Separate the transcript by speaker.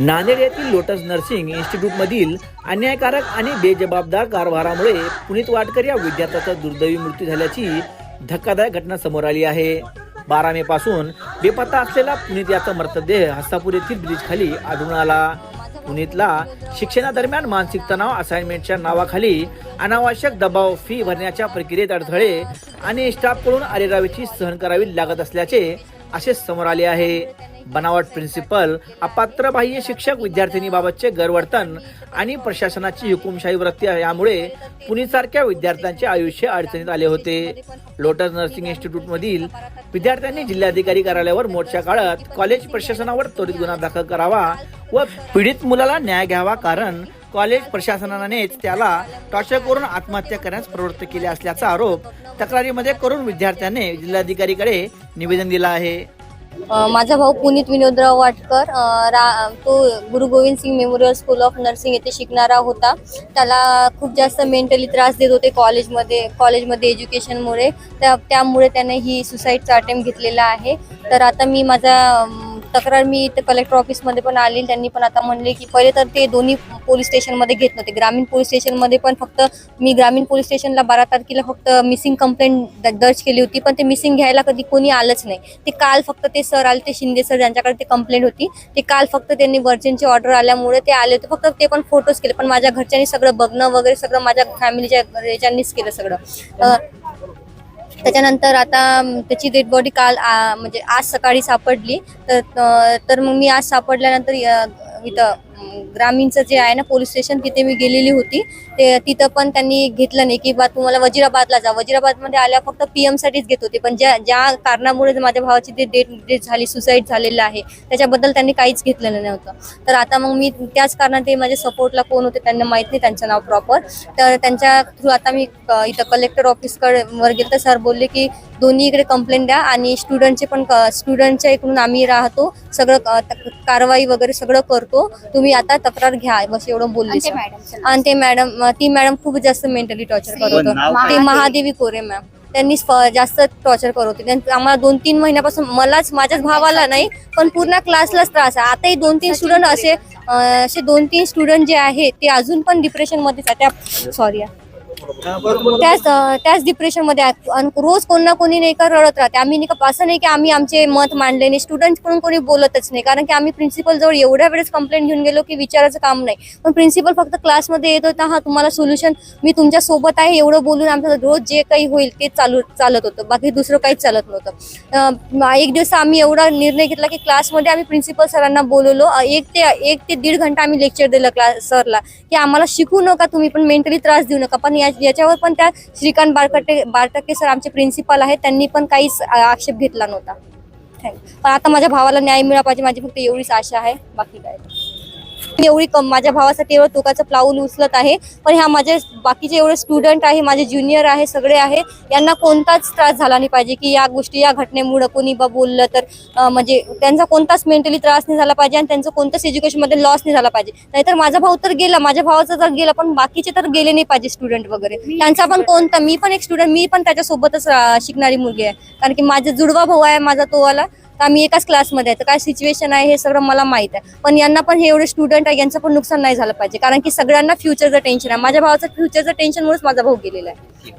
Speaker 1: नांदेड येथील lotus nursing इन्स्टिट्यूटमधील अन्यायकारक आणि बेजबाबदार कारभारामुळे पुनीत वाटकर या विद्यार्थ्याचा दुर्दैवी मृत्यू झाल्याची धक्कादायक घटना समोर आली आहे. बारा मे पासून बेपत्ता असलेला पुनीत याचा मृतदेह हस्तापूर येथील ब्रिज खाली आढळून आला. पुनीतला शिक्षणादरम्यान मानसिक तणाव असाइनमेंटच्या नावाखाली अनावश्यक दबाव फी भरण्याच्या प्रक्रियेत अडथळे आणि स्टाफकडून अरेरावीची सहन करावी लागत असल्याचे असे समोर आले आहे. बनावट प्रिन्सिपल अपात्र बाह्य शिक्षक विद्यार्थिनीबाबतचे गैरवर्तन आणि प्रशासनाची हुकुमशाही वृत्ती यामुळे पुणेसारख्या विद्यार्थ्यांचे आयुष्य अडचणीत आले होते. लोटस नर्सिंग इन्स्टिट्यूटमधील विद्यार्थ्यांनी जिल्हाधिकारी कार्यालयावर मोर्चा काढत कॉलेज प्रशासनावर त्वरित गुन्हा दाखल करावा व पीडित मुलाला न्याय घ्यावा कारण कॉलेज प्रशासनानेच त्याला टॉर्चर करून आत्महत्या करण्यास प्रवृत्त केले असल्याचा आरोप तक्रारीमध्ये करून विद्यार्थ्याने जिल्हाधिकारीकडे निवेदन दिलं आहे.
Speaker 2: माझा भाऊ पुनीत विनोदराव वाटकर रा तो Guru Gobind Singh memorial school of nursing येथे शिकणारा होता. त्याला खूप जास्त मेंटली त्रास देत होते कॉलेजमध्ये कॉलेजमध्ये एज्युकेशनमुळे त्या त्यामुळे त्याने ही सुसाईडचा अटेम्प्ट घेतलेला आहे. तर आता मी माझा तक्रार मी इथे कलेक्टर ऑफिसमध्ये पण आली. त्यांनी पण आता म्हणले की पहिले तर ते दोन्ही पोलीस स्टेशनमध्ये घेत नव्हते. ग्रामीण पोलीस स्टेशनमध्ये पण फक्त मी ग्रामीण पोलीस स्टेशनला बारा तारखेला फक्त मिसिंग कंप्लेंट दर्ज केली होती. पण ते मिसिंग घ्यायला कधी कोणी आलंच नाही. ते काल फक्त ते सर आले ते शिंदे सर ज्यांच्याकडे ते कंप्लेंट होती ते काल फक्त त्यांनी वर्जनची ऑर्डर आल्यामुळे ते आले होते. फक्त ते पण फोटोज केले. पण माझ्या घरच्यांनी सगळं बघणं वगैरे सगळं माझ्या फॅमिलीच्या याच्यानीच केलं सगळं. हो. त्याच्यानंतर आता त्याची डेड बॉडी काल म्हणजे आज सकाळी सापडली. तर तर मग मी आज सापडल्यानंतर इथं ग्रामीणचं जे आहे ना पोलीस स्टेशन तिथे मी गेलेली होती. ते तिथं पण त्यांनी घेतलं नाही की बा तुम्हाला वजिराबादला जा. वजिराबादमध्ये आल्या फक्त पीएम साठीच घेत होते पण ज्या ज्या कारणामुळे माझ्या भावाची ते डेट डेट झाली सुसाईड झालेलं आहे त्याच्याबद्दल त्यांनी काहीच घेतलेलं नव्हतं. तर आता मग मी त्याच कारणाने ते माझ्या सपोर्टला कोण होते त्यांना माहीत नाही त्यांचं नाव प्रॉपर तर त्यांच्या थ्रू आता मी इथं कलेक्टर ऑफिसकडे वर गेले तर सर बोलले की दोन्ही इकडे कंप्लेंट द्या आणि स्टुडंटचे पण स्टुडंटच्या इकडून आम्ही राहतो सगळं कारवाई वगैरे सगळं करतो. तुम्ही आता तक्रार घ्या. बस एवढं बोलले
Speaker 3: आणि ते. मॅडम
Speaker 2: ते मॅडम खूप जास्त मेंटली टॉर्चर करत होतं. ते? महादेवी कोरे मॅम त्यांनी जास्त टॉर्चर करत होते. आम्हाला दोन तीन महिन्यापासून मलाच माझ्याच भावाला नाही पण पूर्ण क्लासलाच त्रास आहे. आताही दोन तीन स्टुडंट असे असे दोन तीन स्टुडंट जे आहेत ते अजून पण डिप्रेशन मध्येच आहे. त्या सॉरी त्याच त्याच डिप्रेशनमध्ये रोज कोण ना कोणी नाही का रडत राहते. आम्ही नाही का असं नाही की आम्ही आमचे मत मांडले नाही. स्टुडंटकडून कोणी बोलतच नाही. कारण की आम्ही प्रिन्सिपल जवळ एवढ्या वेळेस कंप्लेंट घेऊन गेलो की विचारायचं काम नाही. पण प्रिन्सिपल फक्त क्लासमध्ये येत होता हा तुम्हाला सोल्युशन मी तुमच्यासोबत आहे एवढं बोलून आमचं रोज जे काही होईल ते चालू चालत होतं. बाकी दुसरं काहीच चालत नव्हतं. एक दिवस आम्ही एवढा निर्णय घेतला की क्लासमध्ये आम्ही प्रिन्सिपल सरांना बोलवलो. एक ते एक ते दीड घंटा आम्ही लेक्चर दिलं क्लास सरला की आम्हाला शिकू नका तुम्ही पण मेंटली त्रास देऊ नका पण याच्यावर पण त्या श्रीकांत बारकटे बारटक्के सर आमचे प्रिन्सिपल आहेत त्यांनी पण काहीच आक्षेप घेतला नव्हता. थँक्यू पण आता माझ्या भावाला न्याय मिळा पाहिजे माझी फक्त एवढीच आशा आहे. बाकी काय? एवढी कम माझ्या भावासाठी एवढं टोकाचं पाऊल उचलत आहे. पण ह्या माझे बाकीचे एवढे स्टुडंट आहे माझे ज्युनियर आहे सगळे आहे यांना कोणताच त्रास झाला नाही पाहिजे की या गोष्टी या घटनेमुळे कोणी बा बोललं तर म्हणजे त्यांचा कोणताच मेंटली त्रास नाही झाला पाहिजे आणि त्यांचं कोणताच एज्युकेशनमध्ये लॉस नाही झाला पाहिजे. नाहीतर माझा भाऊ तर गेला माझ्या भावाचा तर गेला पण बाकीचे तर गेले नाही पाहिजे स्टुडंट वगैरे. त्यांचा पण कोणता मी पण एक स्टुडंट मी पण त्याच्यासोबतच शिकणारी मुलगी आहे. कारण की माझा जुडवा भाऊ आहे माझा तो का मी आम्ही एकाच क्लासमध्ये आहे. तर काय सिच्युएशन आहे हे सगळं मला माहीत आहे. पण यांना पण हे एवढे स्टुडंट आहे यांचं पण नुकसान नाही झालं पाहिजे. कारण की सगळ्यांना फ्युचरचं टेन्शन आहे. माझ्या भावाचं फ्युचरचं टेन्शनमुळेच माझा भाऊ गेलेला आहे.